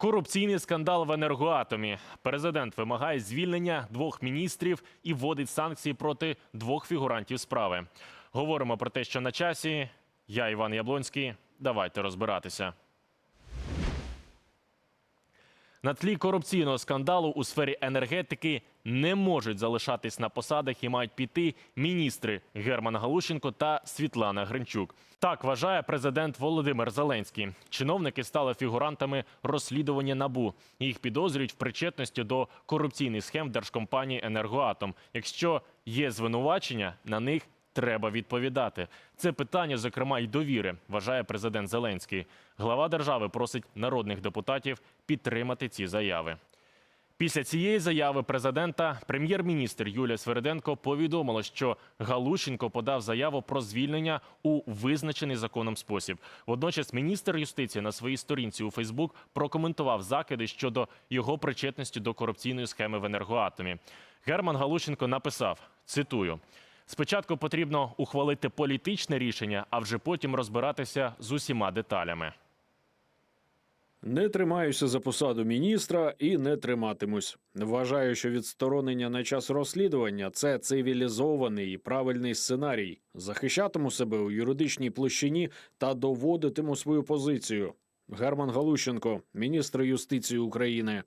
Корупційний скандал в енергоатомі. Президент вимагає звільнення двох міністрів і вводить санкції проти двох фігурантів справи. Говоримо про те, що на часі. Я Іван Яблонський. Давайте розбиратися. На тлі корупційного скандалу у сфері енергетики не можуть залишатись на посадах і мають піти міністри Герман Галущенко та Світлана Гринчук. Так вважає президент Володимир Зеленський. Чиновники стали фігурантами розслідування набу. Їх підозрюють в причетності до корупційних схем держкомпанії Енергоатом. Якщо є звинувачення, на них треба відповідати. Це питання, зокрема, й довіри, вважає президент Зеленський. Глава держави просить народних депутатів підтримати ці заяви. Після цієї заяви президента прем'єр-міністр Юлія Свериденко повідомила, що Галущенко подав заяву про звільнення у визначений законом спосіб. Водночас міністр юстиції на своїй сторінці у Фейсбук прокоментував закиди щодо його причетності до корупційної схеми в енергоатомі. Герман Галущенко написав: цитую. Спочатку потрібно ухвалити політичне рішення, а вже потім розбиратися з усіма деталями. Не тримаюся за посаду міністра і не триматимусь. Вважаю, що відсторонення на час розслідування це цивілізований і правильний сценарій. Захищатиму себе у юридичній площині та доводитиму свою позицію. Герман Галущенко, міністр юстиції України.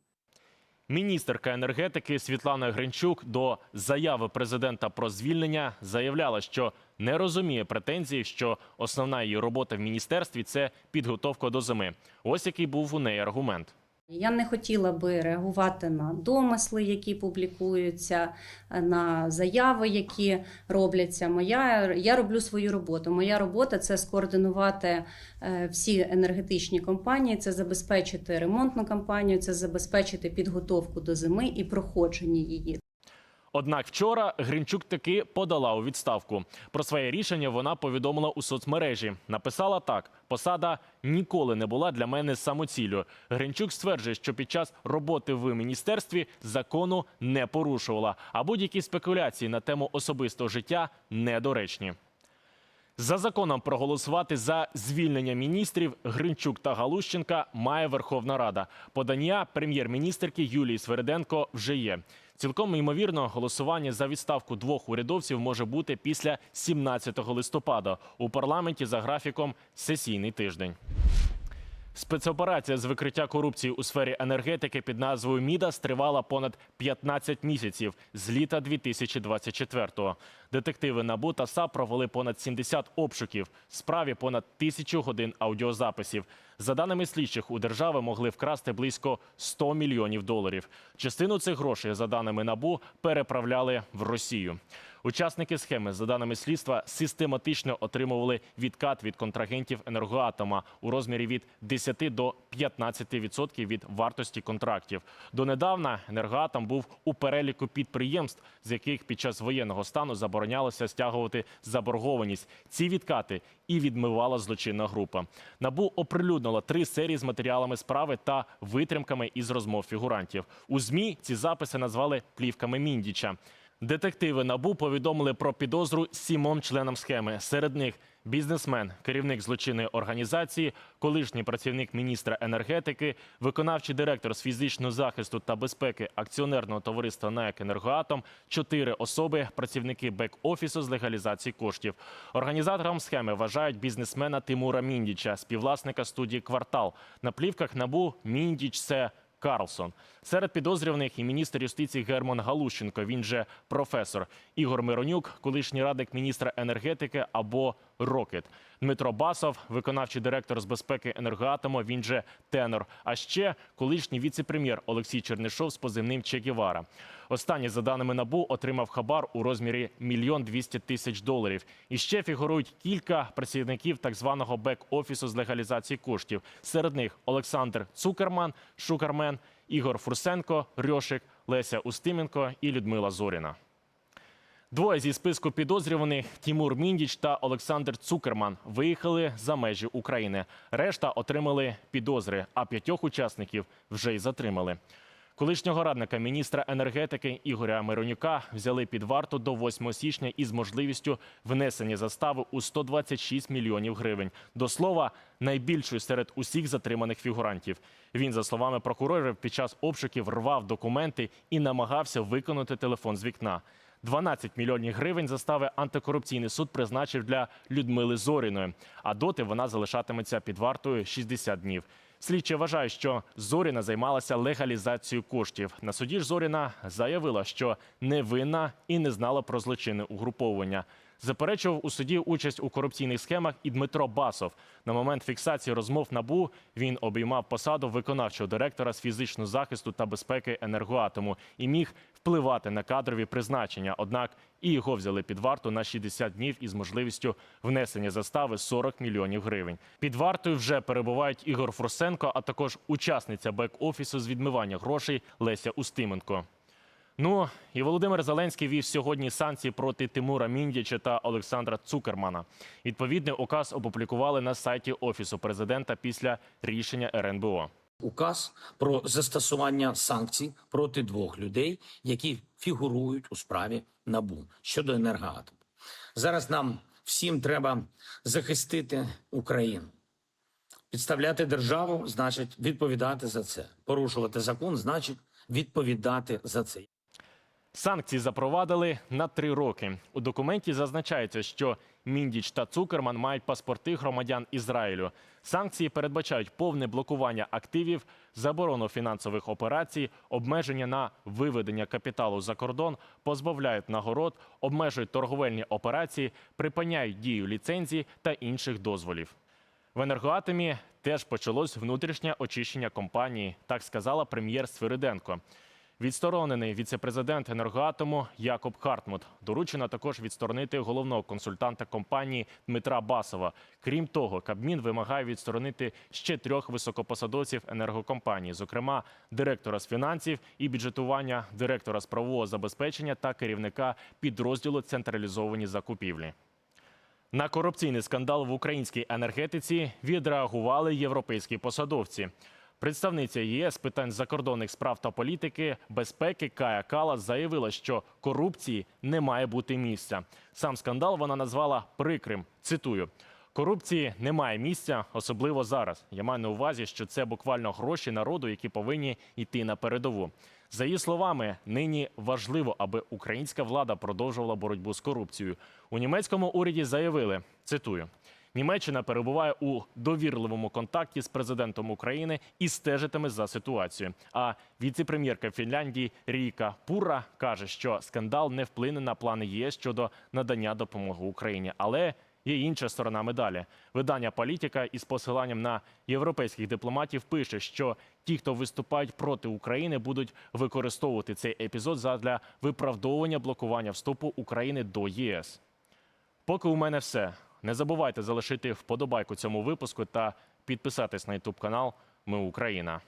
Міністерка енергетики Світлана Гринчук до заяви президента про звільнення заявляла, що не розуміє претензії, що основна її робота в міністерстві це підготовка до зими. Ось який був у неї аргумент. Я не хотіла би реагувати на домисли, які публікуються, на заяви, які робляться. Моя я роблю свою роботу. Моя робота це скоординувати е, всі енергетичні компанії, це забезпечити ремонтну кампанію, це забезпечити підготовку до зими і проходження її. Однак вчора Гринчук таки подала у відставку. Про своє рішення вона повідомила у соцмережі. Написала так: посада ніколи не була для мене самоціллю. Гринчук стверджує, що під час роботи в міністерстві закону не порушувала, а будь-які спекуляції на тему особистого життя недоречні. За законом проголосувати за звільнення міністрів Гринчук та Галущенка має Верховна Рада. Подання прем'єр-міністерки Юлії Свериденко вже є. Цілком ймовірно, голосування за відставку двох урядовців може бути після 17 листопада у парламенті за графіком сесійний тиждень. Спецоперація з викриття корупції у сфері енергетики під назвою Мідас тривала понад 15 місяців з літа 2024-го. Детективи НАБУ та САП провели понад 70 обшуків, справі понад тисячу годин аудіозаписів. За даними слідчих, у держави могли вкрасти близько 100 мільйонів доларів. Частину цих грошей, за даними НАБУ, переправляли в Росію. Учасники схеми, за даними слідства, систематично отримували відкат від контрагентів енергоатома у розмірі від 10 до 15% від вартості контрактів. Донедавна енергоатом був у переліку підприємств, з яких під час воєнного стану заборонялося стягувати заборгованість. Ці відкати і відмивала злочинна група. Набу оприлюднила три серії з матеріалами справи та витримками із розмов фігурантів. У змі ці записи назвали плівками Міндіча. Детективи НАБУ повідомили про підозру сімом членам схеми. Серед них бізнесмен, керівник злочинної організації, колишній працівник міністра енергетики, виконавчий директор з фізичного захисту та безпеки акціонерного товариства НАЕК «Енергоатом», чотири особи, працівники бек-офісу з легалізації коштів. Організатором схеми вважають бізнесмена Тимура Міндіча, співвласника студії Квартал. На плівках НАБУ Міндіч це Карлсон. Серед підозрюваних і міністр юстиції Герман Галущенко, він же професор Ігор Миронюк, колишній радник міністра енергетики або Рокет. Дмитро Басов, виконавчий директор з безпеки енергоатому, він же тенор. А ще колишній віце-прем'єр Олексій Чернишов з позивним Че Гівара. Останній, за даними НАБУ, отримав хабар у розмірі мільйон двісті тисяч доларів. І ще фігурують кілька працівників так званого бек-офісу з легалізації коштів. Серед них Олександр Цукерман, Шукармен, Ігор Фурсенко, Рьошик, Леся Устименко і Людмила Зоріна. Двоє зі списку підозрюваних Тімур Міндіч та Олександр Цукерман виїхали за межі України. Решта отримали підозри, а п'ятьох учасників вже й затримали. Колишнього радника міністра енергетики Ігоря Миронюка взяли під варту до 8 січня із можливістю внесення застави у 126 мільйонів гривень. До слова, найбільшою серед усіх затриманих фігурантів. Він, за словами прокурорів, під час обшуків рвав документи і намагався виконати телефон з вікна. 12 мільйонів гривень застави антикорупційний суд призначив для Людмили Зоріної, а доти вона залишатиметься під вартою 60 днів. Слідчі вважають, що Зоріна займалася легалізацією коштів. На суді ж Зоріна заявила, що невинна і не знала про злочини угруповання. Заперечував у суді участь у корупційних схемах і Дмитро Басов. На момент фіксації розмов набу він обіймав посаду виконавчого директора з фізичного захисту та безпеки енергоатому і міг впливати на кадрові призначення. Однак і його взяли під варту на 60 днів із можливістю внесення застави 40 мільйонів гривень. Під вартою вже перебувають Ігор Фросенко, а також учасниця бек-офісу з відмивання грошей Леся Устименко. Ну і Володимир Зеленський вів сьогодні санкції проти Тимура Міндіча та Олександра Цукермана. Відповідний указ опублікували на сайті офісу президента після рішення РНБО. указ про застосування санкцій проти двох людей, які фігурують у справі НАБУ щодо енергоатому. Зараз нам всім треба захистити Україну. Підставляти державу значить відповідати за це. Порушувати закон значить відповідати за це. Санкції запровадили на три роки. У документі зазначається, що Міндіч та Цукерман мають паспорти громадян Ізраїлю. Санкції передбачають повне блокування активів, заборону фінансових операцій, обмеження на виведення капіталу за кордон, позбавляють нагород, обмежують торговельні операції, припиняють дію ліцензій та інших дозволів. В енергоатомі теж почалось внутрішнє очищення компанії, так сказала прем'єр Свириденко. Відсторонений віцепрезидент енергоатому Якоб Хартмут. Доручено також відсторонити головного консультанта компанії Дмитра Басова. Крім того, Кабмін вимагає відсторонити ще трьох високопосадовців енергокомпанії, зокрема директора з фінансів і бюджетування, директора з правового забезпечення та керівника підрозділу централізовані закупівлі. На корупційний скандал в українській енергетиці відреагували європейські посадовці. Представниця ЄС питань закордонних справ та політики безпеки Кая Калас заявила, що корупції не має бути місця. Сам скандал вона назвала прикрим. Цитую. Корупції немає місця, особливо зараз. Я маю на увазі, що це буквально гроші народу, які повинні йти на передову. За її словами, нині важливо, аби українська влада продовжувала боротьбу з корупцією. У німецькому уряді заявили: цитую. Німеччина перебуває у довірливому контакті з президентом України і стежитиме за ситуацією. А віце-прем'єрка Фінляндії Ріка Пура каже, що скандал не вплине на плани ЄС щодо надання допомоги Україні, але Є інша сторона медалі. Видання Політика із посиланням на європейських дипломатів пише, що ті, хто виступають проти України, будуть використовувати цей епізод задля виправдовування блокування вступу України до ЄС. Поки у мене все. Не забувайте залишити вподобайку цьому випуску та підписатись на Ютуб канал Ми Україна.